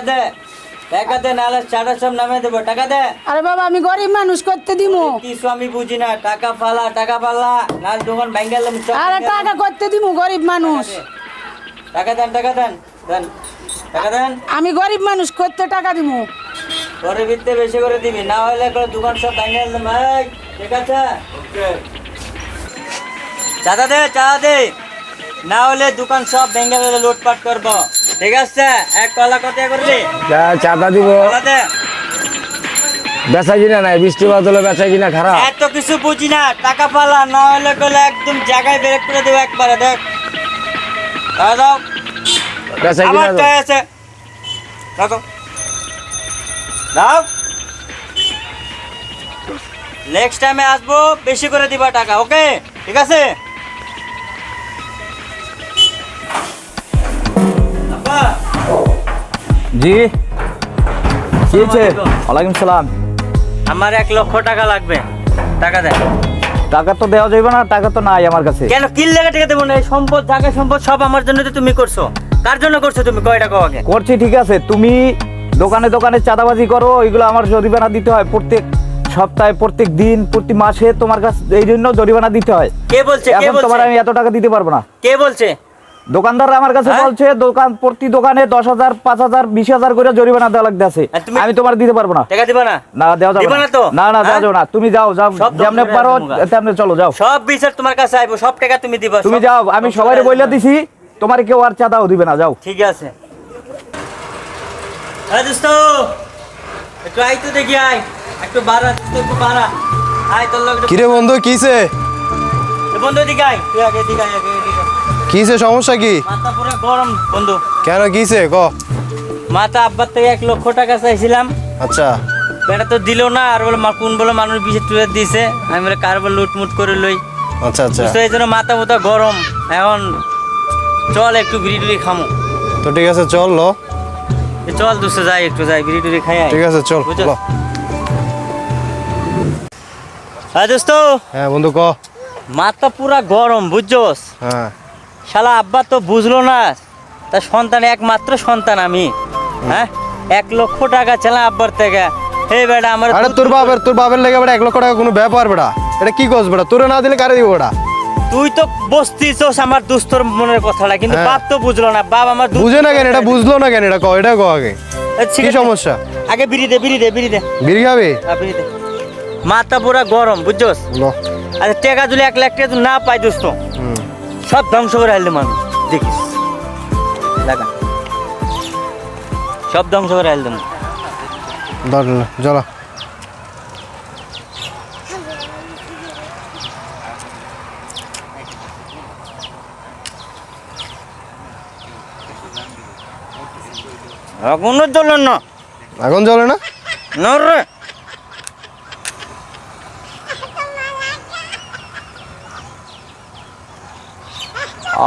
টাকা দে টাকা দে নাহলে চাটা সব নামে দেবো। টাকা দে আরে বাবা আমি গরিব মানুষ করতে দিমু? কিছু আমি বুঝি না। টাকা ফালা টাকা ফালা। না দোকান ব্যাঙ্গাল আরে টাকা করতে দিমু গরিব মানুষ? টাকা দেন টাকা দেন দেন। টাকা দেন। আমি গরিব মানুষ করতে টাকা দিমু। পরে ভিত্তে বেশি করে দিবি। না হলে করে দোকান সব ব্যাঙ্গাল দেবো এই, ঠিক আছে? চাঁদা দে চাঁদা দে। না হলে দোকান সব ব্যাঙ্গাল লুটপাট করব। ঠিক আছে? এক কলা কত করবি? যা চাঁদা দিব। বেচা কিনা নাই বৃষ্টি বাদলে বেচা কিনা খারাপ। এত কিছু বুঝি না টাকা পালা না হলে গেলে একদম জায়গায় ব্রেক করে দেবো একবারে দেখ। দাও দাও। বেচা কিনা চাই আছে। দাও। দাও। নেক্সট টাইমে আসব বেশি করে দিবা টাকা ওকে ঠিক আছে? জি। কি হয়েছে? ওয়ালাইকুম সালাম। আমার এক লক্ষ টাকা লাগবে। টাকা দেন। টাকা তো দেওয়া যাবে না টাকা তো নাই আমার কাছে। কেন? কিল লেগে টাকা দেবো না। এই সম্পদ জায়গা সম্পদ সব আমার জন্য তো তুমি করছ। কার জন্য করছ তুমি? কয়টা কো আগে? করছি ঠিক আছে। তুমি দোকানে দোকানে চাঁদাবাজি করো ওইগুলো আমার জরিমানা দিতে হয়। প্রত্যেক সপ্তাহে প্রত্যেক দিন প্রতি মাসে তোমার কাছে এই জন্য জরিমানা দিতে হয়। কে বলছে? এখন তোমার আমি এত টাকা দিতে পারব না। কে বলছে? দোকানদার আমার কাছে হ্যাঁ? বলছে দোকান প্রতি দোকানে দশ হাজার পাঁচ হাজার বিশ হাজার করে জরিমানা দেওয়া লাগতেছে। আর তুমি- আমি তোমার দিতে পারব না। টাকা দিবা না? না দেওয়া যাবে না। না না দেওয়া হ্যাঁ? যাবে না। তুমি যাও যাও। যেমনে পারো তেমনে চলো যাও। সব বিচার তোমার কাছে আইবো সব টাকা তুমি দিবা তুমি যাও আমি সবাই দিবা। দিছি তোমার কেউ আর চাঁদাও দিবে না যাও। ঠিক আছে। আরে দোস্ত। একটু আই তো দেখি আয়। একটু বাড়া একটু বাড়া। আয় তোর লোক কিরে বন্ধু কিসে? বন্ধু দিকে আয়। তুই আগে দিকে আয় আগে। কিসে সমস্যা কি? মাথা পুরো গরম বন্ধু। কেন কিসে? ক। মাথা আব্বার থেকে এক লক্ষ টাকা চাইছিলাম। আচ্ছা। বেটা তো দিল না আর বলে মা- কোন বলে মানুষ বিশে টুয়ে দিছে? আমি বলে কার বলে লুটমুট করে লই? আচ্ছা আচ্ছা। বুঝতে এই জন্য মাথা মতো গরম। এখন চল একটু বিড়ি টুড়ি খামো। তো ঠিক আছে চল লো। চল দুশো যাই একটু যাই বিড়ি টুড়ি খাই ঠিক আছে চল বুঝছ? ল। হ্যাঁ দোস্ত। হ্যাঁ বন্ধু ক। মাথা পুরা গরম বুঝছোস হ্যাঁ। শালা আব্বা তো বুঝলো না তার সন্তান একমাত্র সন্তান আমি। হ্যাঁ? এক লক্ষ টাকা চালা আব্বার থেকে। হে বেটা আমার আরে তোর বাপের তোর বাপের লেগে বেটা এক লক্ষ টাকা কোনো ব্যাপার বেটা। এটা কি করছ বেটা? তোরে না দিলে কারে দিব বেটা? তুই তো বসতিস আমার দুস্তর মনের কথাটা কিন্তু হ্যাঁ। বাপ তো বুঝলো না বাপ আমার বুঝে না কেন? এটা বুঝলো না কেন? এটা ক এটা ক আগে। কি সমস্যা? আগে বিড়ি দে বিড়ি দে বিড়ি দে। বিড়ি খাবি? আ, বিড়ি দে। মাথা পুরা গরম বুঝছোস? আচ্ছা টাকা যদি এক লাখ টাকা না পাই দোস্ত সব ধ্বংস করে আইলাম আমি দেখিস। দেখা সব ধ্বংস করে আইলাম ধর চলো এখনও চলো না। এখন চলে না? না রে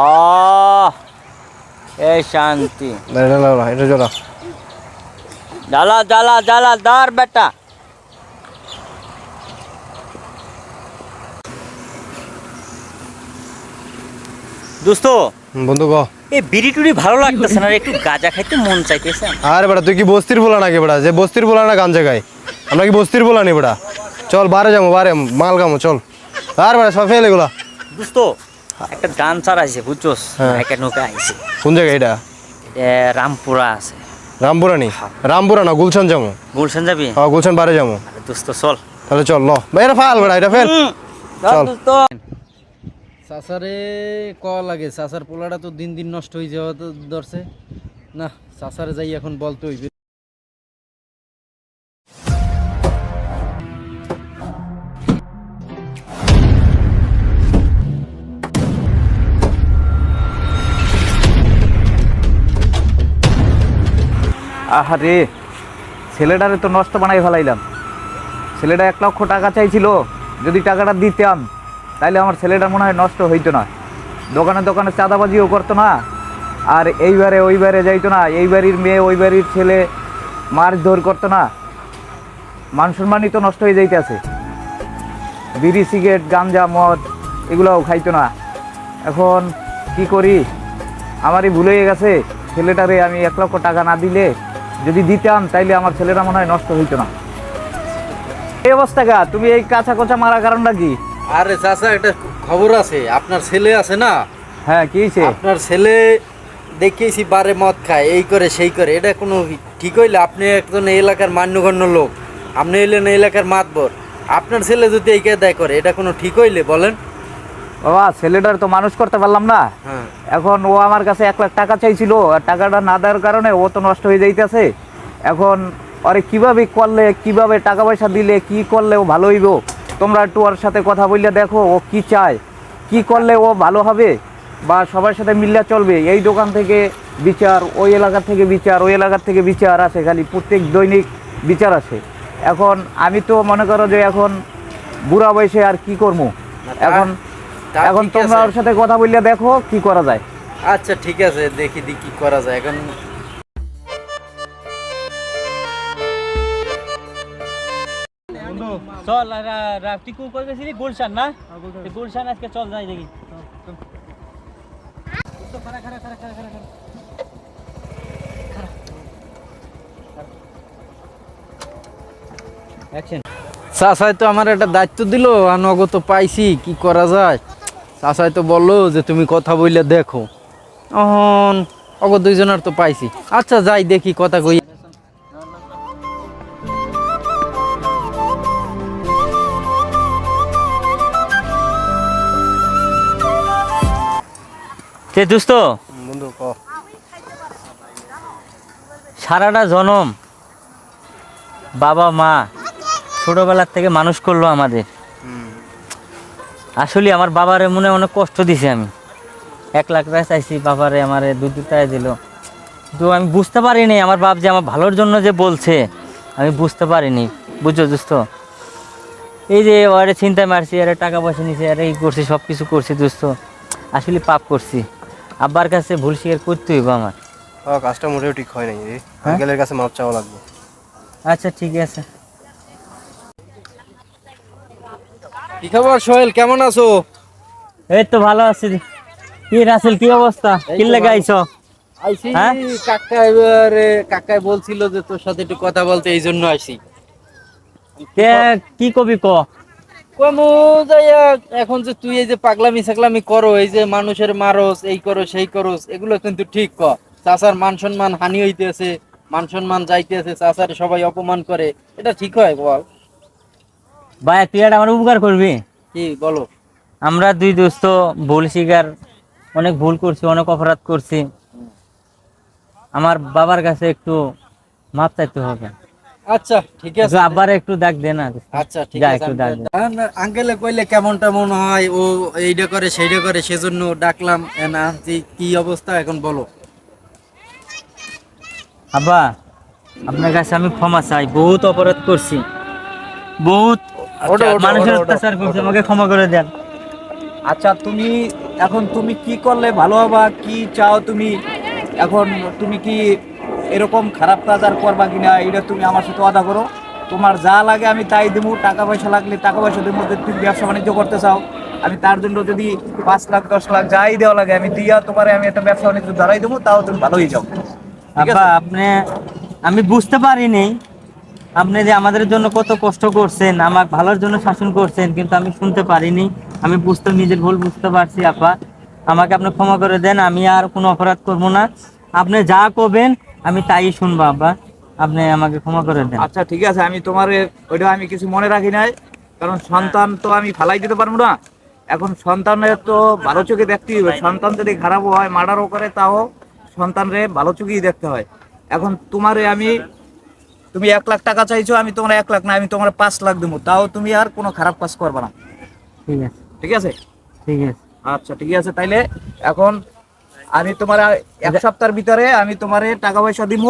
আহ এই শান্তি। এটা জ্বালা জ্বালা জ্বালা দার বেটা। দোস্ত বন্ধু ক? এই বিড়ি টুড়ি ভালো লাগতেছে না একটু গাঁজা খাইতে মন চাইতেছে। আরে বেটা তুই কি বস্তির বলা নাকি বেটা? যে বস্তির বলা না গান জায়গায় আমরা কি বস্তির বলা নি বেটা? চল বারে যাব বারে মাল গামো চল। আর বেটা সব ফেলে এগুলা। দোস্ত একটা ডান্সার আছে বুঝছোস? হ্যাঁ। একটা নৌকা আইছে। কোন জায়গায় এটা? রামপুরা আছে। রামপুরা নি? রামপুরা না গুলশান যাব? গুলশান যাবি? হ্যাঁ গুলশান বারে যাব। দোস্ত চল। তাহলে চল ল। এটা ফাল এটা ফেল। চল। দোস্ত। ক লাগে চাষার পোলাটা তো দিন দিন নষ্ট হয়ে যাওয়া তো ধরছে। না চাষারে যাই এখন বলতে হইবে আহারে, ছেলেটারে তো নষ্ট বানাই ফেলাইলাম। ছেলেটা এক লক্ষ টাকা চাইছিল, যদি টাকাটা দিতাম, তাইলে আমার ছেলেটা মনে হয় নষ্ট হইতো না। দোকানে দোকানে চাঁদাবাজিও করতো না, আর এইবারে ওইবারে যাইতো না, এই বাড়ির মেয়ে, ওই বাড়ির ছেলে মাছ ধর করতো না। মান সম্মানই তো নষ্ট হয়ে যাইতেছে। বিড়ি, সিগারেট, গাঞ্জা, মদ, এগুলোও খাইতো না। এখন কি করি? আমারই ভুল গেছে। ছেলেটারে আমি এক লক্ষ টাকা না দিলে যদি দিতাম তাইলে আমার ছেলেরা মনে হয় নষ্ট হইতো না। এই অবস্থা গা তুমি এই কাঁচা কোচা মারা কারণটা কি? আরে চাচা একটা খবর আছে। আপনার ছেলে আছে না? হ্যাঁ কি হয়েছে আপনার ছেলে দেখিয়েছি বারে মদ খায় এই করে সেই করে। এটা কোনো ঠিক হইলে আপনি একজন এই এলাকার মান্যগণ্য লোক। আপনি হইলেন এই এলাকার মাতবর। আপনার ছেলে যদি এই কে কায়দায় করে এটা কোনো ঠিক হইলে বলেন? বাবা ছেলেটার তো মানুষ করতে পারলাম না। হ্যাঁ। এখন ও আমার কাছে এক লাখ টাকা চাইছিল আর টাকাটা না দেওয়ার কারণে ও তো নষ্ট হয়ে যাইতেছে। এখন আরে কীভাবে করলে কীভাবে টাকা পয়সা দিলে কি করলে ও ভালো হইব? তোমরা একটু ওর সাথে কথা বললে দেখো ও কি চায় কি করলে ও ভালো হবে? বা সবার সাথে মিল্লা চলবে? এই দোকান থেকে বিচার ওই এলাকা থেকে বিচার ওই এলাকার থেকে বিচার আসে খালি প্রত্যেক দৈনিক বিচার আসে। এখন আমি তো মনে করো যে এখন বুড়া বয়সে আর কি করব? এখন এখন তোমরা ওর সাথে কথা বললে দেখো কি করা যায়। আচ্ছা ঠিক আছে দেখি দি কি করা যায়। এখন চল রাফটি কু করে গেছিলি? গুলশান না? গুলশান। আজকে চল যাই দেখি। অ্যাকশন চাষায় তো আমার একটা দায়িত্ব দিল আর নগদ পাইছি কি করা যায়? চাষায় তো বলল যে তুমি কথা বললে দেখো। অহন। অগ দুইজনের তো পাইছি। আচ্ছা যাই দেখি কথা কই। তে দোস্ত? বন্ধু ক? সারাটা জনম বাবা মা ছোটবেলার থেকে মানুষ করল আমাদের। আসলে আমার বাবারে মনে অনেক কষ্ট দিছি আমি। এক লাখ টাকা চাইছি বাবারে আমার দু দু টাকা দিল। তো আমি বুঝতে পারিনি আমার বাপ যে আমার ভালোর জন্য যে বলছে আমি বুঝতে পারিনি। বুঝছ দোস্ত? এই যে ওরে চিন্তায় মারছি আরে টাকা পয়সা নিছি আরে এই করছি সব কিছু করছি দোস্ত। আসলে পাপ করছি। আব্বার কাছে ভুল স্বীকার করতে হইব আমার। হ্যাঁ কাজটা মোটেও ঠিক হয় নাই রে। আঙ্কেলের কাছে মাপ চাওয়া লাগবে। আচ্ছা ঠিক আছে। কি খবর সোহেল? কেমন আছো? এই তো ভালো আছি। কি রাসেল কি অবস্থা? কি লেগে। আইছো? আইসি হ্যাঁ? কাকা এবারে কাকাই বলছিল যে তোর সাথে একটু কথা বলতে এই জন্য আইসি কে কি কবি ক? কমু যাইয়া এখন যে তুই এই যে পাগলামি সাগলামি করো এই যে মানুষের মারস এই করো সেই করস এগুলো কিন্তু ঠিক ক। চাচার মান সম্মান হানি হইতেছে মান সম্মান যাইতেছে চাচার সবাই অপমান করে এটা ঠিক হয় বল? ভাই তুই একটা আমার উপকার করবি? কি বলো। আমরা দুই দোস্ত ভুল স্বীকার অনেক ভুল করছি অনেক অপরাধ করছি। আমার বাবার কাছে একটু মাপ চাইতে হবে। আচ্ছা ঠিক আছে। আব্বারে একটু ডাক দে না। আচ্ছা ঠিক আছে আঙ্কেলে। কইলে কেমন টেমন হয়? ও এইটা করে সেইটা করে সেজন্য ডাকলাম। না কি অবস্থা এখন বলো। আব্বা আপনার কাছে আমি ক্ষমা চাই। বহুত অপরাধ করছি। বহুত মানুষের ওঠো, ওঠো। অত্যাচার করছি আমাকে ক্ষমা করে দেন। আচ্ছা তুমি এখন তুমি কি করলে ভালো হবা? কি চাও তুমি? এখন তুমি কি এরকম খারাপ কাজ আর করবা কিনা? এটা তুমি আমার সাথে ওয়াদা করো। তোমার যা লাগে আমি তাই দেবো টাকা পয়সা লাগলে টাকা পয়সা দেবো যদি তুমি ব্যবসা বাণিজ্য করতে চাও আমি তার জন্য যদি পাঁচ লাখ দশ লাখ যাই দেওয়া লাগে আমি দিয়া তোমার আমি একটা ব্যবসা বাণিজ্য ধরাই দেবো তাও তুমি ভালোই যাও। আপনি আমি বুঝতে পারিনি। আপনি যে আমাদের জন্য কত কষ্ট করছেন, আমার ভালোর জন্য শাসন করছেন, কিন্তু আমি শুনতে পারিনি। আমি বুঝতে, নিজের ভুল বুঝতে পারছি, আপা। আমাকে আপনি ক্ষমা করে দেন, আমি আর কোনো অপরাধ করব না। আপনি যা করবেন, আমি তাই শুনব, আপা। আপনি আমাকে ক্ষমা করে দেন। আচ্ছা ঠিক আছে, আমি তোমার, ওইটা আমি কিছু মনে রাখি নাই, কারণ সন্তান তো আমি ফালাই দিতে পারব না। এখন সন্তানের তো ভালো চোখে দেখতেই হবে। সন্তান যদি খারাপ হয় মার্ডারও করে, তাও সন্তানরে ভালো চোখেই দেখতে হয়। এখন তোমারে আমি তুমি এক লাখ টাকা চাইছো আমি তোমার এক লাখ না আমি তোমার পাঁচ লাখ দেবো তাও তুমি আর কোনো খারাপ কাজ করবে না। ঠিক আছে। ঠিক আছে? ঠিক আছে। আচ্ছা ঠিক আছে। তাইলে এখন আমি তোমার এক সপ্তাহের ভিতরে আমি তোমারে টাকা পয়সা দিব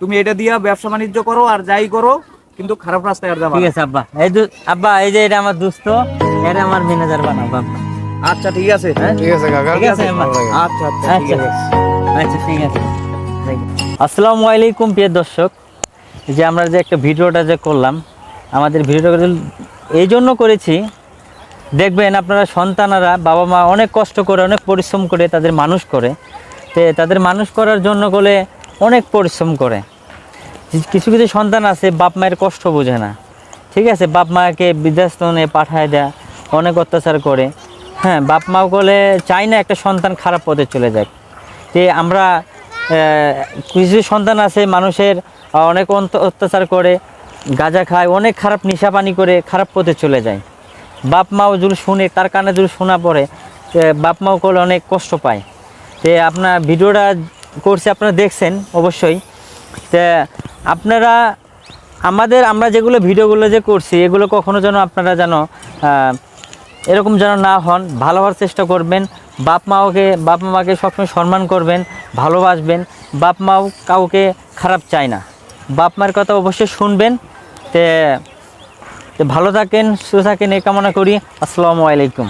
তুমি এটা দিয়া ব্যবসা বাণিজ্য করো আর যাই করো কিন্তু খারাপ রাস্তায় আর যাবা ঠিক আছে আব্বা। এই আব্বা এই যে এটা আমার দুস্থ এটা আমার ম্যানেজার বানাবো আব্বা আচ্ছা ঠিক আছে। ঠিক আছে কাকা। ঠিক আছে। আচ্ছা আচ্ছা ঠিক আচ্ছা আছে। আচ্ছা ঠিক আছে। আসসালামু আলাইকুম প্রিয় দর্শক। যে আমরা যে একটা ভিডিওটা যে করলাম, আমাদের ভিডিওটা এই জন্য করেছি। দেখবেন আপনারা সন্তানারা বাবা মা অনেক কষ্ট করে, অনেক পরিশ্রম করে তাদের মানুষ করে। তে তাদের মানুষ করার জন্য বলে অনেক পরিশ্রম করে। কিছু কিছু সন্তান আছে, বাপ মায়ের কষ্ট বোঝে না। ঠিক আছে, বাপ মাকে বৃদ্ধাশ্রমে পাঠায় দেয়, অনেক অত্যাচার করে। হ্যাঁ বাপ মাও বলে চাই না একটা সন্তান খারাপ পথে চলে যাক। যে আমরা কিছু সন্তান আছে মানুষের অনেক অত্যাচার করে, গাঁজা খায়, অনেক খারাপ নেশা পানি করে, খারাপ পথে চলে যায়। বাপ মাও যদি শুনে, তার কানে যদি শোনা পড়ে বাপ মাও করলে অনেক কষ্ট পায়। তে আপনার ভিডিওটা করছে, আপনারা দেখছেন, অবশ্যই। তে আপনারা, আমাদের, আমরা যেগুলো ভিডিওগুলো যে করছি, এগুলো কখনো যেন আপনারা যেন এরকম যেন না হন, ভালো হওয়ার চেষ্টা করবেন। বাপ মাওকে, বাপ মাকে সবসময় সম্মান করবেন, ভালোবাসবেন। বাপ মাও কাউকে খারাপ চায় না। বাপ মার কথা অবশ্যই শুনবেন। তে ভালো থাকেন, সুস্থ থাকেন, এই কামনা করি। আসসালামু আলাইকুম।